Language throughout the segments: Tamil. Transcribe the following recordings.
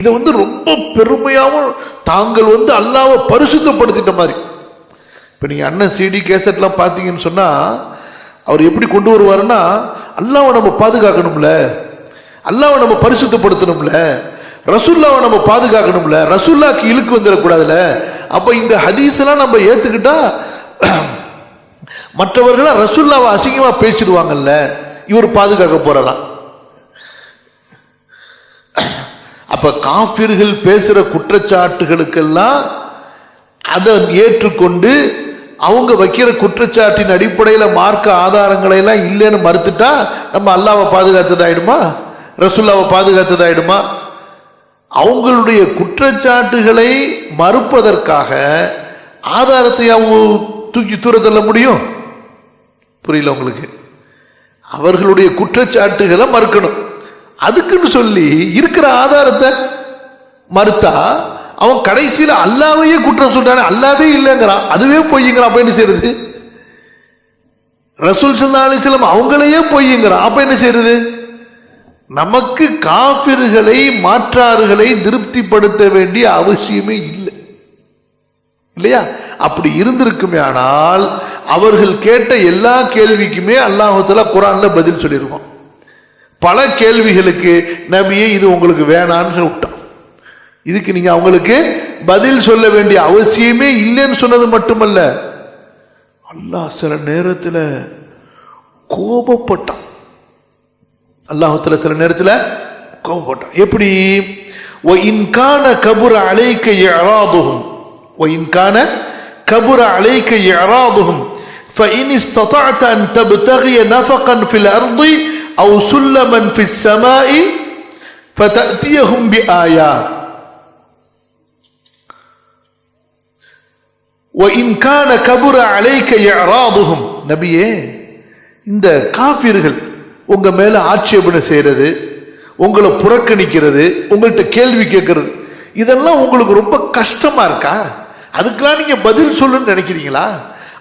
இதை வந்து ரொம்ப பெருமையாகவும் தாங்கள் வந்து அல்லாவை பரிசுத்தப்படுத்திட்ட மாதிரி. இப்போ நீங்கள் அண்ணன் சிடி கேசட்லாம் பார்த்தீங்கன்னு சொன்னால் அவர் எப்படி கொண்டு வருவாருன்னா அல்லாவை நம்ம பாதுகாக்கணும்ல. அல்லாவை நம்ம பரிசுத்தப்படுத்தணும்ல. ரசுல்லாவை நம்ம பாதுகாக்கணும்ல. ரசுல்லாக்கு இழுக்கு வந்துடக்கூடாதுல்ல அப்போ இந்த ஹதீஸ்லாம் நம்ம ஏற்றுக்கிட்டா மற்றவர்களாக ரசுல்லாவை அசிங்கமாக பேசிடுவாங்கல்ல. இவர் பாதுகாக்க போகிறாராம் அப்ப காபிர்கள் பேசுற குற்றச்சாட்டுகளுக்கெல்லாம் அதை ஏற்றுக்கொண்டு அவங்க வைக்கிற குற்றச்சாட்டின் அடிப்படையில் மார்க்க ஆதாரங்களை எல்லாம் இல்லைன்னு மறுத்துட்டா நம்ம அல்லாவை பாதுகாத்ததாயிடுமா? ரசுல்லாவை பாதுகாத்ததாயிடுமா? அவங்களுடைய குற்றச்சாட்டுகளை மறுப்பதற்காக ஆதாரத்தை அவங்க தூக்கி தூரத்தள்ள முடியும்? புரியல உங்களுக்கு. அவர்களுடைய குற்றச்சாட்டுகளை மறுக்கணும். அதுக்குன்னு சொல்லி இருக்கிற ஆதாரத்தை மறுத்தா அவன் கடைசியில் அல்லாவையே குற்றம் சொல்றான் அல்லாவே இல்லைங்கிறான். அதுவே பொய்யுங்கிறான் அப்ப என்ன செய்யறது? ரசூல் சல்லா அலிஸ்லாம் அவங்களையே பொய்யுங்கிறான் அப்ப என்ன செய்யறது? நமக்கு காபிர்களை மாற்றார்களை திருப்திப்படுத்த வேண்டிய அவசியமே இல்லை. இல்லையா? அப்படி இருந்திருக்குமே ஆனால் அவர்கள் கேட்ட எல்லா கேள்விக்குமே அல்லாஹத்துல குரான்ல பதில் சொல்லியிருக்கோம் பல கேள்விகளுக்கு நபியே இது உங்களுக்கு வேணான்னு விட்டான் இதுக்கு நீங்க அவங்களுக்கு பதில் சொல்ல வேண்டிய அவசியமே இல்லைன்னு சொன்னது மட்டுமல்ல அல்லாஹ் சில நேரத்தில் கோபப்பட்டான் அல்லாஹத்துல சில நேரத்தில் கோபப்பட்டான் எப்படி وَإِنْ كَانَ كَبُرَ عَلَيْكَ إِعْرَاضُهُمْ وَإِنْ كَانَ كَبُرَ عَلَيْكَ إِعْرَاضُهُمْ فَإِنِ اسْتَطَعْتَ أَنْ تَبْتَغِيَ نَفَقًا فِي الْأَرْضِ أَوْ سُلَّمًا فِي السَّمَاءِ فَتَأْتِيَهُمْ بِآيَةٍ وَإِنْ كَانَ كَبُرَ عَلَيْكَ إِعْرَاضُهُمْ நபியே இந்த காஃபிர்கள் உங்க மேல ஆட்சேபனை செய்யறது உங்களை புறக்கணிக்கிறது உங்கள்கிட்ட கேள்வி கேட்கறது இதெல்லாம் உங்களுக்கு ரொம்ப கஷ்டமா இருக்கா அதுக்கெல்லாம் நீங்க பதில் சொல்லுன்னு நினைக்கிறீங்களா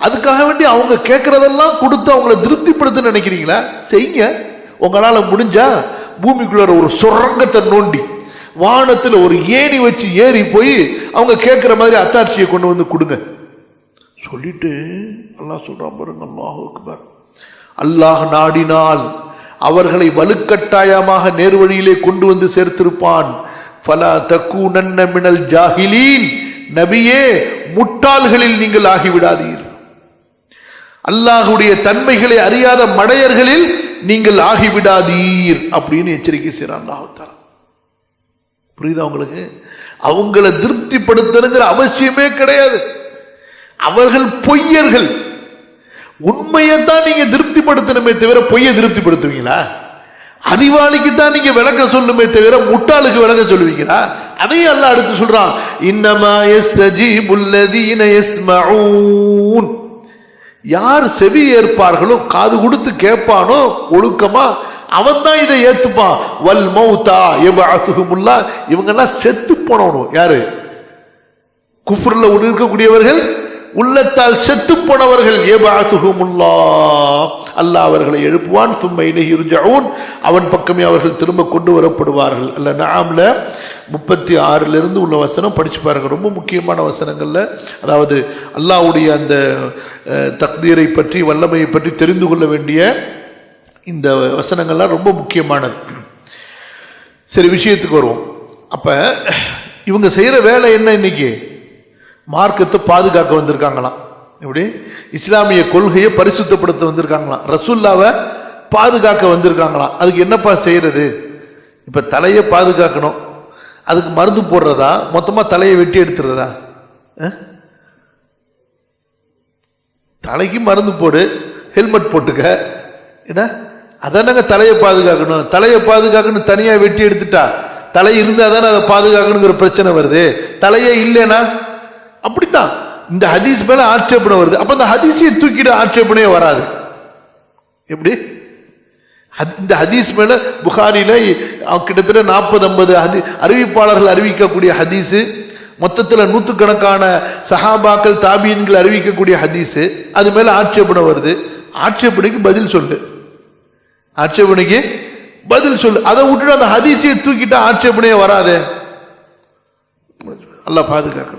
அதுக்காக வேண்டி அவங்க கேட்கறதெல்லாம் கொடுத்து அவங்கள திருப்திப்படுத்த நினைக்கிறீங்களா செய்யுங்க உங்களால முடிஞ்சா பூமிக்குள்ள ஒரு சுரங்கத்தை நோண்டி வானத்தில் ஒரு ஏணி வச்சு ஏறி போய் அவங்க கேட்குற மாதிரி அத்தாட்சியை கொண்டு வந்து கொடுங்க. சொல்லிட்டு அல்லாஹ் சொல்கிறான் பாருங்க அல்லாஹ் அக்பர். அல்லாஹ் நாடினால் அவர்களை வலுக்கட்டாயமாக நேர்வழியிலே கொண்டு வந்து சேர்த்திருப்பான். பலா தக்கு நன்ன மினல் ஜாகிலீன் நபியே முட்டாள்களில் நீங்கள் ஆகிவிடாதீர். அல்லாஹுடைய தன்மைகளை அறியாத மடையர்களில் நீங்கள் ஆகிவிடாதீர் அப்படின்னு எச்சரிக்கை செய்யறான் அல்லாஹால புரியுதா உங்களுக்கு? அவங்கள திருப்திப்படுத்தணுங்கிற அவசியமே கிடையாது. அவர்கள் பொய்யர்கள். உண்மையைத்தான் நீங்க திருப்திப்படுத்தணுமே தவிர பொய்யை திருப்திப்படுத்துவீங்களா? அறிவாளிக்கு தான் நீங்க விளக்க சொல்லுமே தவிர முட்டாளுக்கு விளக்க சொல்லுவீங்களா? அதையும் எல்லாம் அடுத்து சொல்றான் இன்னமா யஸ்தஜீபுல்லதீன எஸ்மூன் யார் செவி ஏற்பார்களோ காது கொடுத்து கேட்பானோ ஒழுக்கமா அவன் தான் இதை ஏத்துப்பான். வல் மௌத்தா எவ அசுகமுல்லா இவங்கெல்லாம் செத்து போனவனும் யாரு? குஃபுர்ல இருக்கக்கூடியவர்கள்? உள்ளத்தால் செத்து போனவர்கள். ஏபாசுகுமுல்லா அல்லாஹ் அவர்களை எழுப்புவான். சும்மை இருஜவுன் அவன் பக்கமே அவர்கள் திரும்ப கொண்டு வரப்படுவார்கள். அல்ல நாம்ல முப்பத்தி ஆறிலிருந்து உள்ள வசனம் படித்து பாருங்க. ரொம்ப முக்கியமான வசனங்களில் அதாவது அல்லாஹ்வுடைய அந்த தக்தீரை பற்றி வல்லமையை பற்றி தெரிந்து கொள்ள வேண்டிய இந்த வசனங்கள்லாம் ரொம்ப முக்கியமானது. சரி விஷயத்துக்கு வருவோம். அப்போ இவங்க செய்கிற வேலை என்ன இன்னைக்கு? மார்க்கத்தை பாதுகாக்க வந்திருக்காங்களாம். எப்படி? இஸ்லாமிய கொள்கையை பரிசுத்தப்படுத்த வந்திருக்காங்களாம். ரசுல்லாவை பாதுகாக்க வந்திருக்காங்களாம். அதுக்கு என்னப்பா செய்கிறது இப்போ தலையை பாதுகாக்கணும். அதுக்கு மருந்து போடுறதா? மொத்தமாக தலையை வெட்டி எடுத்துறதா தலைக்கு மருந்து போடு ஹெல்மெட் போட்டுக்க. என்ன? அதானங்க தலையை பாதுகாக்கணும். தலையை பாதுகாக்கணும் தனியாக வெட்டி எடுத்துட்டா தலை இருந்தால் தானே அதை பாதுகாக்கணுங்கிற பிரச்சனை வருது. தலையே இல்லைனா அப்படித்தான். இந்த ஹதீஸ் மேலே ஆட்சேபனை வருது. அப்போ அந்த ஹதீஸையை தூக்கிட ஆட்சேபனையே வராது. எப்படி? இந்த ஹதீஸ் மேல புகாரில கிட்டத்தட்ட நாற்பது ஐம்பது ஹதி அறிவிப்பாளர்கள் அறிவிக்கக்கூடிய ஹதீஸு மொத்தத்தில் நூற்றுக்கணக்கான சஹாபாக்கள் தாபியன்கள் அறிவிக்கக்கூடிய ஹதீஸு அது மேலே ஆட்சேபனை வருது. ஆட்சேபனைக்கு பதில் சொல்லு. ஆட்சேபனைக்கு பதில் சொல்லு. அதை விட்டுட்டு அந்த ஹதீஸையை தூக்கிட்டா ஆட்சேபனையே வராதே. நல்லா பாதுகாக்கணும்.